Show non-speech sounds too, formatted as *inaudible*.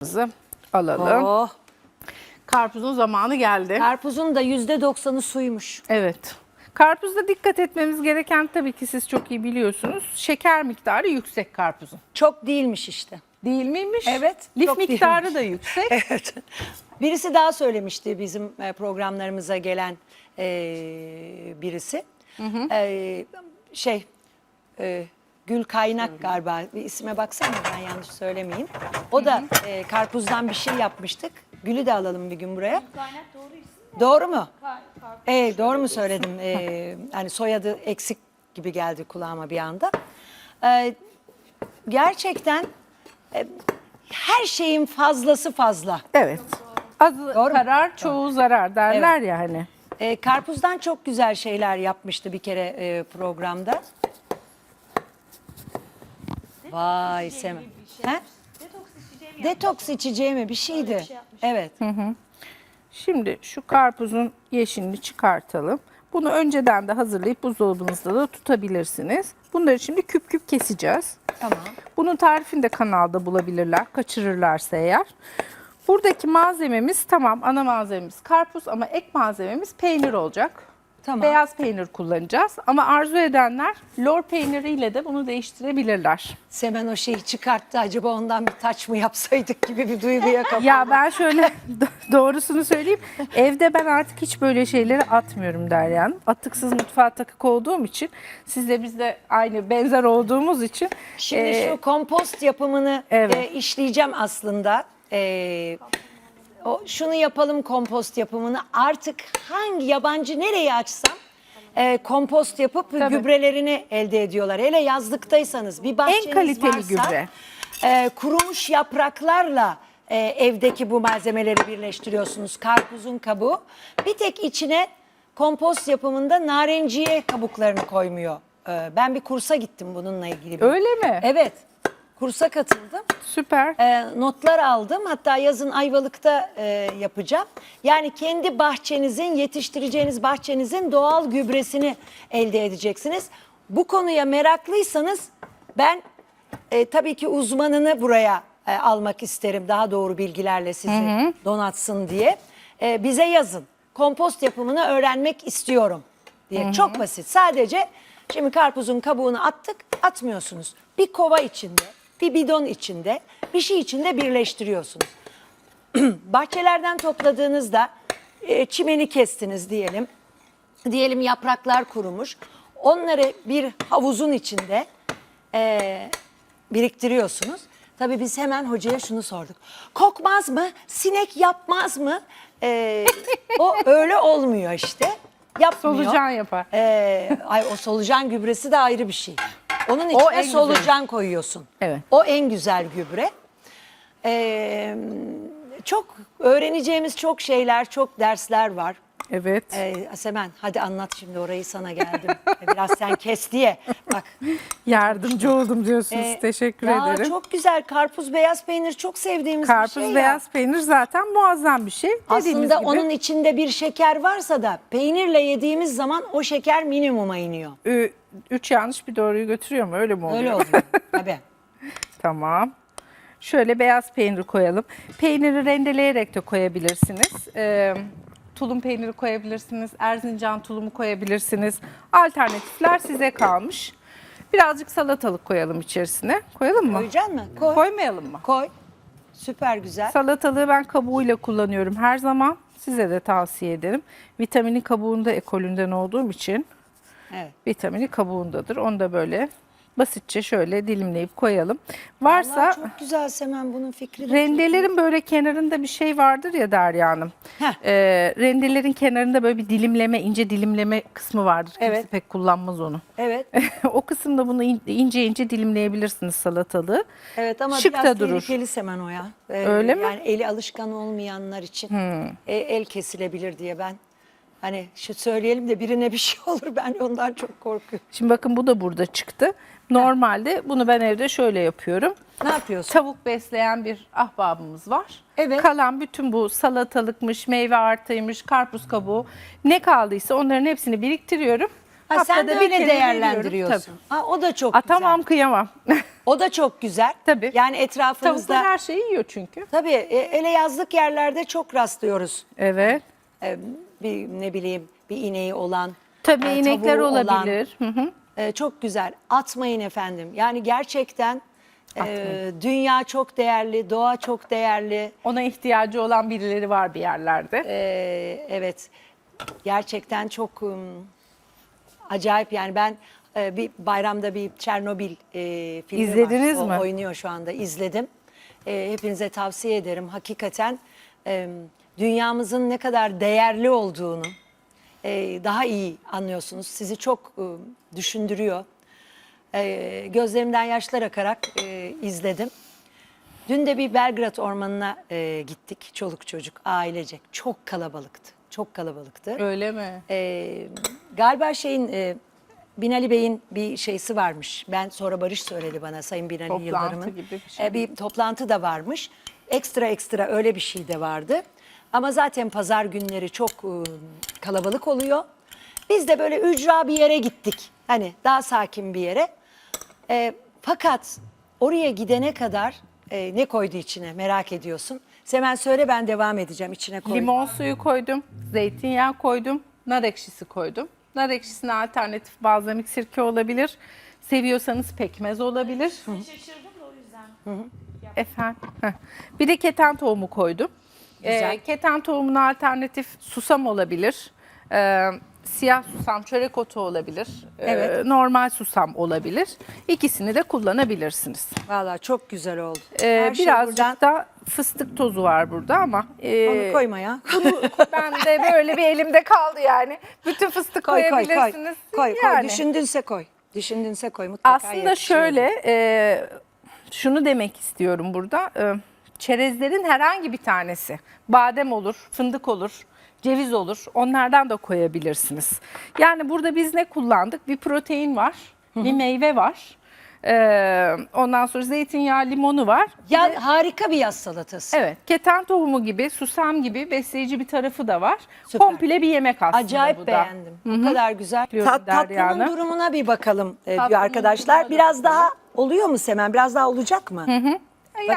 Karpuzumuzu alalım. Oh, Karpuzun zamanı geldi. karpuzun da yüzde doksanı suymuş. Evet. Karpuzda dikkat etmemiz gereken tabii ki siz çok iyi biliyorsunuz. Şeker miktarı yüksek karpuzun. Çok değilmiş işte. Değil miymiş? Evet, Lif çok miktarı değilmiş. da yüksek. *laughs* Evet. Birisi daha söylemişti bizim e, programlarımıza gelen e, birisi. E, şey, e, Gül Kaynak galiba. Bir isme baksana ben yanlış söylemeyeyim. O da e, karpuzdan bir şey yapmıştık. Gül'ü de alalım bir gün buraya. Kaynak doğru isim. Doğru mu? Evet doğru mu söyledim? *laughs* Ee, hani soyadı eksik gibi geldi kulağıma bir anda. Ee, gerçekten e, her şeyin fazlası fazla. Evet. Azı Doğru mu? karar, çoğu zarar derler ya hani. Ee, karpuzdan çok güzel şeyler yapmıştı bir kere e, programda. Vay Sema. He? Detoks içeceğim ya. Detoks içeceği mi bir şeydi? bir şey evet. Şimdi şu karpuzun yeşilini çıkartalım. Bunu önceden de hazırlayıp buzdolabınızda da tutabilirsiniz. Bunları şimdi küp küp keseceğiz. Tamam. Bunun tarifini de kanalda bulabilirler, kaçırırlarsa eğer. Buradaki malzememiz tamam ana malzememiz karpuz ama ek malzememiz peynir olacak. Tamam. Beyaz peynir kullanacağız ama arzu edenler lor peyniriyle de bunu değiştirebilirler. Semen o şeyi çıkarttı. Acaba ondan bir taç mı yapsaydık gibi bir duyguya kapıldım. Ya ben şöyle *laughs* do- doğrusunu söyleyeyim. Evde ben artık hiç böyle şeyleri atmıyorum Deryan. Atıksız mutfağa takık olduğum için sizle biz de aynı benzer olduğumuz için Şimdi e, şu kompost yapımını Evet. e, işleyeceğim aslında. E, o şunu yapalım kompost yapımını. Artık hangi yabancı nereyi açsam e, kompost yapıp Tabii. gübrelerini elde ediyorlar. Hele yazlıktaysanız bir bahçeniz kaliteli varsa, gübre. e, kurumuş yapraklarla e, evdeki bu malzemeleri birleştiriyorsunuz. Karpuzun kabuğu. Bir tek içine kompost yapımında narenciye kabuklarını koymuyor. E, ben bir kursa gittim bununla ilgili. bir- öyle mi? Evet. Kursa katıldım. Süper. Ee, notlar aldım. Hatta yazın Ayvalık'ta e, yapacağım. Yani kendi bahçenizin, yetiştireceğiniz bahçenizin doğal gübresini elde edeceksiniz. Bu konuya meraklıysanız ben e, tabii ki uzmanını buraya e, almak isterim. Daha doğru bilgilerle sizi donatsın diye. E, bize yazın. Kompost yapımını öğrenmek istiyorum diye. Çok basit. Sadece şimdi karpuzun kabuğunu attık, atmıyorsunuz. Bir kova içinde, bir bidon içinde, bir şey içinde birleştiriyorsunuz. *clears throat* Bahçelerden topladığınızda e, çimeni kestiniz diyelim. Diyelim yapraklar kurumuş. Onları bir havuzun içinde e, biriktiriyorsunuz. Tabii biz hemen hocaya şunu sorduk. Kokmaz mı? Sinek yapmaz mı? E, o öyle olmuyor işte. Yapmıyor. Solucan yapar. E, ay o solucan gübresi de ayrı bir şey. Onun en içine güzeli. solucan koyuyorsun. Evet. O en güzel gübre. Ee, çok öğreneceğimiz çok şeyler, çok dersler var. Evet. Ee, Asemen hadi anlat şimdi orayı sana geldim. Biraz sen kes diye. Bak. Yardımcı oldum diyorsunuz. e, Teşekkür ya ederim. Çok güzel karpuz beyaz peynir çok sevdiğimiz Karpuz bir şey ya. beyaz peynir zaten muazzam bir şey. Aslında gibi, onun içinde bir şeker varsa da peynirle yediğimiz zaman o şeker minimuma iniyor. ü- üç yanlış bir doğruyu götürüyor mu? Öyle mi oluyor? Öyle oluyor. *laughs* Tabii. Tamam. Şöyle beyaz peynir koyalım. Peyniri rendeleyerek de koyabilirsiniz. Ee, tulum peyniri koyabilirsiniz. Erzincan tulumu koyabilirsiniz. Alternatifler size kalmış. Birazcık salatalık koyalım içerisine. Koyalım mı? Koyacaksın mı? Koy. Koymayalım mı? Koy. Süper güzel. Salatalığı ben kabuğuyla kullanıyorum her zaman. Size de tavsiye ederim. Vitamini kabuğunda ekolünden olduğum için Evet. vitamini kabuğundadır. Onu da böyle basitçe şöyle dilimleyip koyalım. Varsa Vallahi çok güzel Semen bunun fikri. de. Rendelerin böyle kenarında bir şey vardır ya Derya Hanım. Heh. Ee, rendelerin kenarında böyle bir dilimleme, ince dilimleme kısmı vardır. Kimse Evet. pek kullanmaz onu. Evet. *laughs* o kısımda bunu in- ince ince dilimleyebilirsiniz salatalığı. Evet ama Şık biraz da durur. tehlikeli semen o ya. Ee, Öyle mi? Yani eli alışkan olmayanlar için e, el kesilebilir diye ben hani şu söyleyelim de birine bir şey *laughs* olur ben ondan çok korkuyorum. Şimdi bakın bu da burada çıktı. Normalde bunu ben evde şöyle yapıyorum. Ne yapıyorsun? Tavuk besleyen bir ahbabımız var. Evet. Kalan bütün bu salatalıkmış, meyve artıymış, karpuz kabuğu ne kaldıysa onların hepsini biriktiriyorum. Ha, sen de Haftada bir öyle kere veriyorum. değerlendiriyorsun. Tabii. Ha, o da çok Aa, güzel. tamam kıyamam. *laughs* O da çok güzel. Tabii. Yani Tavuklar her şeyi yiyor çünkü. tabii e, ele yazlık yerlerde çok rastlıyoruz. Evet. E, bir ne bileyim bir ineği olan. Tabii e, inekler tavuğu olan. olabilir. Hı hı. E, çok güzel. Atmayın efendim. Yani gerçekten e, dünya çok değerli, doğa çok değerli. Ona ihtiyacı olan birileri var bir yerlerde. E, evet. Gerçekten çok um, acayip yani ben e, bir bayramda bir Çernobil e, filmi İzlediniz var. O mi? oynuyor şu anda izledim. E, hepinize tavsiye ederim. Hakikaten e, dünyamızın ne kadar değerli olduğunu e, daha iyi anlıyorsunuz. Sizi çok e, düşündürüyor. E, gözlerimden yaşlar akarak e, izledim. Dün de bir Belgrad ormanına e, gittik. Çoluk çocuk, ailecek. Çok kalabalıktı. Çok kalabalıktı. Öyle mi? Ee, galiba şeyin e, Binali Bey'in bir şeysi varmış. Ben sonra Barış söyledi bana Sayın Binali Toplantı Yıldırım'ın. gibi bir şey. E, bir toplantı da varmış. Ekstra ekstra öyle bir şey de vardı. Ama zaten pazar günleri çok e, kalabalık oluyor. Biz de böyle ücra bir yere gittik. Hani daha sakin bir yere. E, fakat oraya gidene kadar e, ne koydu içine merak ediyorsun. Semen söyle ben devam edeceğim içine koy. Limon suyu koydum, zeytinyağı koydum, nar ekşisi koydum. Nar ekşisine alternatif balzamik sirke olabilir. Seviyorsanız pekmez olabilir. Şaşırdım da o yüzden. Efendim. heh. Bir de keten tohumu koydum. Güzel. Ee, keten tohumuna alternatif susam olabilir. Ee, siyah susam, çörek otu olabilir. Ee, Evet. normal susam olabilir. İkisini de kullanabilirsiniz. Valla çok güzel oldu. Her şey birazcık buradan- da fıstık tozu var burada ama e, Onu koyma ya. ben de böyle bir elimde kaldı yani. Bütün fıstık koy koy koy. koyabilirsiniz. Koy koy. Yani. Düşündünse koy. Düşündünse koy mutlaka Aslında yakışıyor. şöyle e, şunu demek istiyorum burada. E, çerezlerin herhangi bir tanesi badem olur, fındık olur, ceviz olur. Onlardan da koyabilirsiniz. Yani burada biz ne kullandık? Bir protein var, bir meyve var. E, ondan sonra zeytinyağı, limonu var. Ya harika bir yaz salatası. Evet, keten tohumu gibi, susam gibi besleyici bir tarafı da var. Süper. Komple bir yemek aslında Acayip bu da. beğendim. Bu kadar güzel. Tat, tatlının durumuna bir bakalım e, diyor Tatlının arkadaşlar. durumuna da Biraz daha oluyor mu Semen? Biraz daha olacak mı?